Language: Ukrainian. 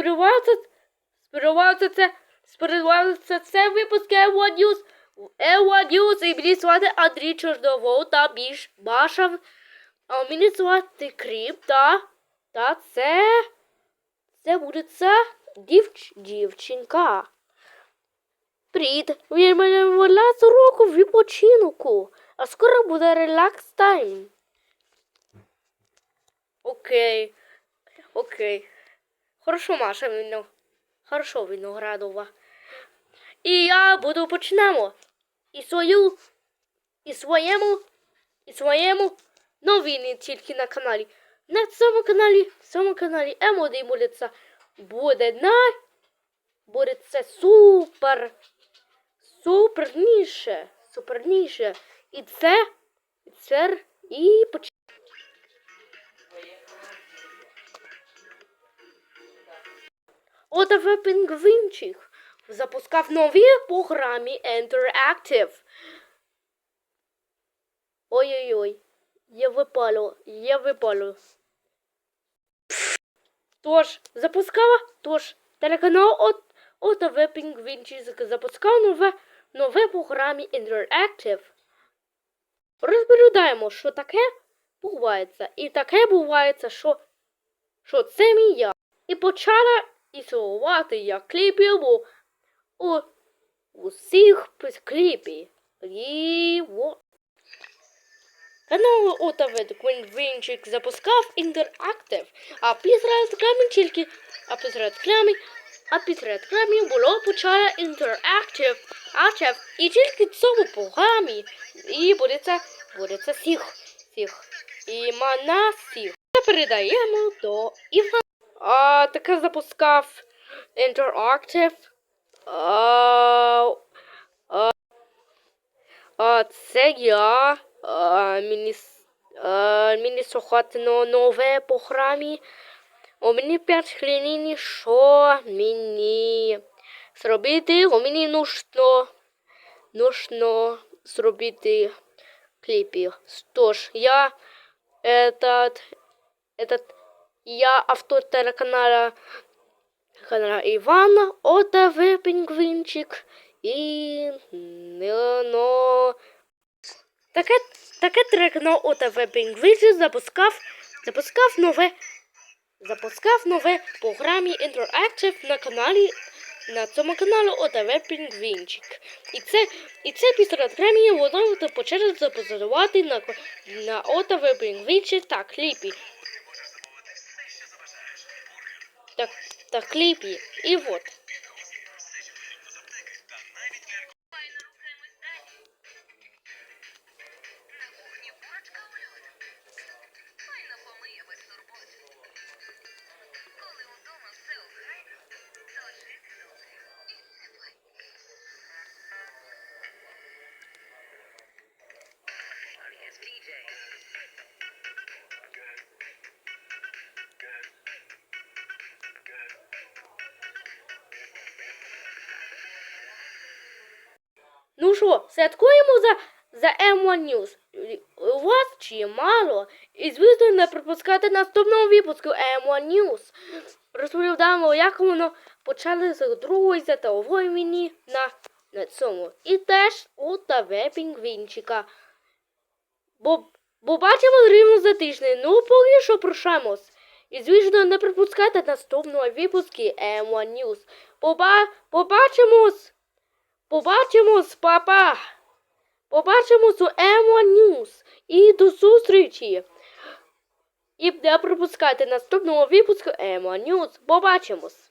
Сподіваюся, сподіваюся, сподіваюся, це випуск Ewa News. Ewa News і мені звати Андрій Чорновол та більш Баша. А мені звати Кріп, та, та це, це буде це дівч, дівчинка. Привіт, він мене вона з року відпочинку, а скоро буде релакс тайм. Окей, окей. Хорошо, Маша, вино. Хорошо, виноградова. І я буду почнемо. І свою, і своєму, і своєму новини тільки на каналі. На цьому каналі, цьому каналі Емоди буде це буде на буде це супер, суперніше, суперніше. І це, і це, і поч... Отаве пінгвінчик запускав нові програмі Interactive. Ой-ой-ой, я випалю, я випалю. Тож, запускала, тож, телеканал от, ОТВ Пінгвінчик запускав нове, нове програмі Interactive. Розповідаємо, що таке бувається. І таке бувається, що, що це мій я. І почала існувати як кліпів у, у усіх кліпі. І вот. Канал ОТВ Пінгвінчик запускав інтерактив, а після реклами тільки, а після реклами, а після реклами було почало інтерактив, актив, і тільки в цьому програмі, і буде це, буде це всіх, всіх, і мана всіх. Передаємо до Івана. А, таке запускав інтерактив. А, а, а, це я. А, мені, с- а, мені слухати на нове програмі. У мені 5 хвилин, що мені зробити? У мені нужно, нужно зробити кліпів. Тож, я этот, этот, я автор телеканала канала Івана, ОТВ Пінгвінчик і ну, таке, таке телеканал ОТВ Пінгвінчик запускав, запускав нове, запускав нове програмі Interactive на каналі на цьому каналі ОТВ Пінгвінчик. І це, і це після програмі воно почали запозорувати на, на ОТВ Пінгвінчик та кліпі. Та, так кліпі. І от. Що, святкуємо за, за M1 News. У вас чимало. І звісно, не пропускати наступного випуску M1 News. Розповідаємо, як воно почали з Другої світової війни на, на цьому. І теж у ТВ Пінгвінчика. Бо, бо бачимо рівно за тиждень. Ну, поки що прощаємось. І звісно, не пропускайте наступного випуску M1 News. Поба, побачимось! Побачимось, папа! Побачимось у Емо News. І до зустрічі! І не пропускайте наступного випуску Емо News. Побачимось!